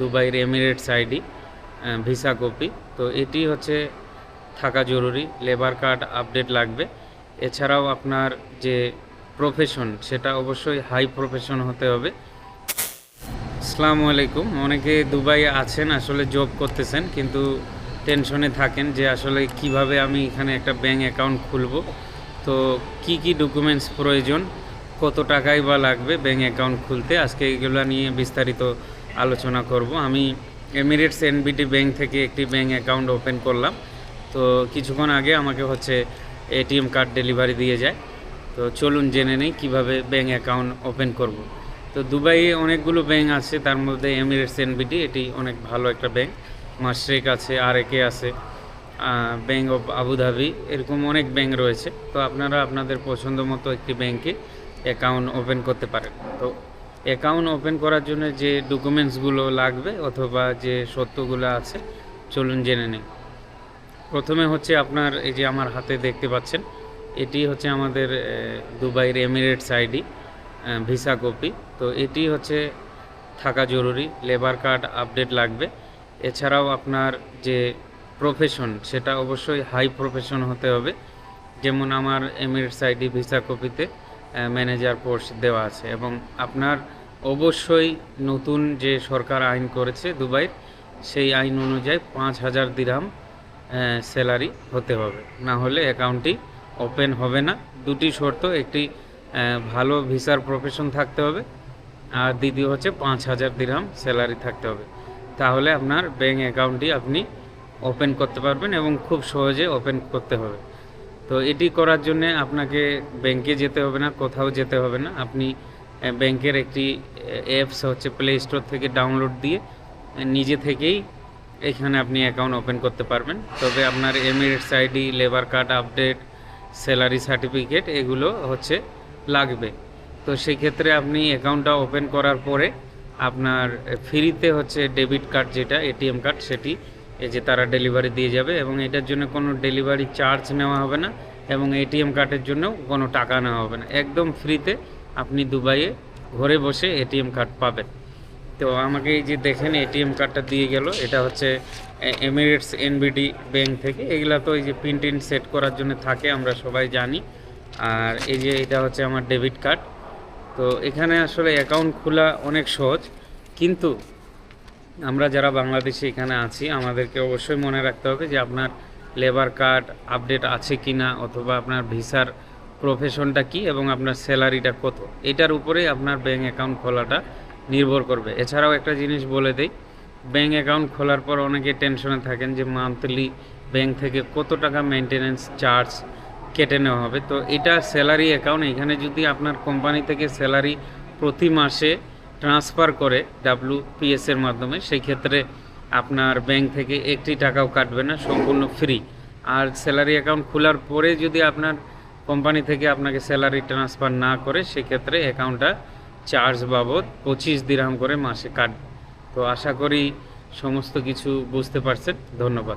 দুবাইয়ের Emirates ID visa copy. তো এটি হচ্ছে থাকা জরুরি, লেবার কার্ড আপডেট লাগবে। এছাড়াও আপনার যে প্রফেশন সেটা অবশ্যই হাই প্রফেশন হতে হবে। আসসালামু আলাইকুম। অনেকে দুবাই আছেন, আসলে জব করতেছেন, কিন্তু টেনশনে থাকেন যে আসলে কীভাবে আমি এখানে একটা ব্যাংক অ্যাকাউন্ট খুলব। তো কি কি ডকুমেন্টস প্রয়োজন, কত টাকাই বা লাগবে ব্যাংক অ্যাকাউন্ট খুলতে? আজকে এগুলো নিয়ে বিস্তারিত আলোচনা করব। আমি এমিরেটস এনবিটি ব্যাংক থেকে একটি ব্যাংক অ্যাকাউন্ট ওপেন করলাম। তো কিছুক্ষণ আগে আমাকে হচ্ছে এটিএম কার্ড ডেলিভারি দিয়ে যায়। তো চলুন জেনে নেই কীভাবে ব্যাংক অ্যাকাউন্ট ওপেন করব। তো দুবাইয়ে অনেকগুলো ব্যাংক আছে, তার মধ্যে এমিরেটস এনবিটি এটি অনেক ভালো একটা ব্যাংক মাসরেক আছে আর একে আছে ব্যাংক অফ আবুধাবি এরকম অনেক ব্যাংক রয়েছে। তো আপনারা আপনাদের পছন্দ মতো একটি ব্যাংকে অ্যাকাউন্ট ওপেন করতে পারেন। তো অ্যাকাউন্ট ওপেন করার জন্য যে ডকুমেন্টসগুলো লাগবে অথবা যে সত্যগুলো আছে, চলুন জেনে নিই। প্রথমে হচ্ছে আপনার এই যে আমার হাতে দেখতে পাচ্ছেন, এটি হচ্ছে আমাদের দুবাইয়ের এমিরেটস আইডি ভিসা কপি। তো এটি হচ্ছে থাকা জরুরি লেবার কার্ড আপডেট লাগবে। এছাড়াও আপনার যে প্রফেশন সেটা অবশ্যই হাই প্রফেশন হতে হবে। যেমন আমার এমিরেটস আইডি ভিসা কপিতে ম্যানেজার পোস্ট দেওয়া আছে এবং আপনার অবশ্যই নতুন যে সরকার আইন করেছে দুবাইয়ের, সেই আইন অনুযায়ী পাঁচ হাজার দিরহাম স্যালারি হতে হবে। না হলে অ্যাকাউন্টটি ওপেন হবে না। দুটি শর্ত, একটি ভালো ভিসার প্রফেশন থাকতে হবে আর দ্বিতীয় হচ্ছে পাঁচ হাজার দিরহাম স্যালারি থাকতে হবে। তাহলে আপনার ব্যাঙ্ক অ্যাকাউন্টটি আপনি ওপেন করতে পারবেন এবং খুব সহজে ওপেন করতে হবে। তো এটি করার জন্য আপনাকে ব্যাংকে যেতে হবে না, কোথাও যেতে হবে না। আপনি ব্যাংকের একটি অ্যাপস হচ্ছে প্লে স্টোর থেকে ডাউনলোড দিয়ে নিজে থেকেই এখানে আপনি অ্যাকাউন্ট ওপেন করতে পারবেন। তবে আপনার Emirates ID labour card update salary certificate এগুলো হচ্ছে লাগবে। তো সেই ক্ষেত্রে আপনি অ্যাকাউন্টটা ওপেন করার পরে আপনার ফ্রিতে হচ্ছে ডেবিট কার্ড যেটা এটিএম কার্ড সেটি এই যে তারা ডেলিভারি দিয়ে যাবে এবং এটার জন্য কোনো ডেলিভারি চার্জ নেওয়া হবে না এবং এটিএম কার্ডের জন্য কোনো টাকা নেওয়া হবে না। একদম ফ্রিতে আপনি দুবাইয়ে ঘরে বসে এটিএম কার্ড পাবেন। তো আমাকে এই যে দেখেন এটিএম কার্ডটা দিয়ে গেল, এটা হচ্ছে এমিরেটস এনবিডি ব্যাংক থেকে। এগুলা তো এই যে প্রিন্ট ইন সেট করার জন্য থাকে, আমরা সবাই জানি। আর এই যে এটা হচ্ছে আমার ডেবিট কার্ড তো এখানে আসলে অ্যাকাউন্ট খোলা অনেক সহজ, কিন্তু আমরা যারা বাংলাদেশে এখানে আছি, আমাদেরকে অবশ্যই মনে রাখতে হবে যে আপনার লেবার কার্ড আপডেট আছে কি না অথবা আপনার ভিসার প্রফেশনটা কি এবং আপনার স্যালারিটা কত। এটার উপরেই আপনার ব্যাঙ্ক অ্যাকাউন্ট খোলাটা নির্ভর করবে। এছাড়াও একটা জিনিস বলে দেই ব্যাঙ্ক অ্যাকাউন্ট খোলার পর অনেকে টেনশনে থাকেন যে মান্থলি ব্যাঙ্ক থেকে কত টাকা মেনটেনেন্স চার্জ কেটে নেওয়া হবে। তো এটা স্যালারি অ্যাকাউন্ট এখানে যদি আপনার কোম্পানি থেকে স্যালারি প্রতি মাসে ট্রান্সফার করে ডাব্লিউপিএস এর মাধ্যমে, সেই ক্ষেত্রে আপনার ব্যাংক থেকে একটি টাকাও কাটবে না, সম্পূর্ণ ফ্রি আর স্যালারি অ্যাকাউন্ট খোলার পরে যদি আপনার কোম্পানি থেকে আপনাকে স্যালারি ট্রান্সফার না করে, সেক্ষেত্রে অ্যাকাউন্টটা চার্জ বাবদ পঁচিশ দিরহাম করে মাসে কাটবে। তো আশা করি সমস্ত কিছু বুঝতে পারছেন। ধন্যবাদ।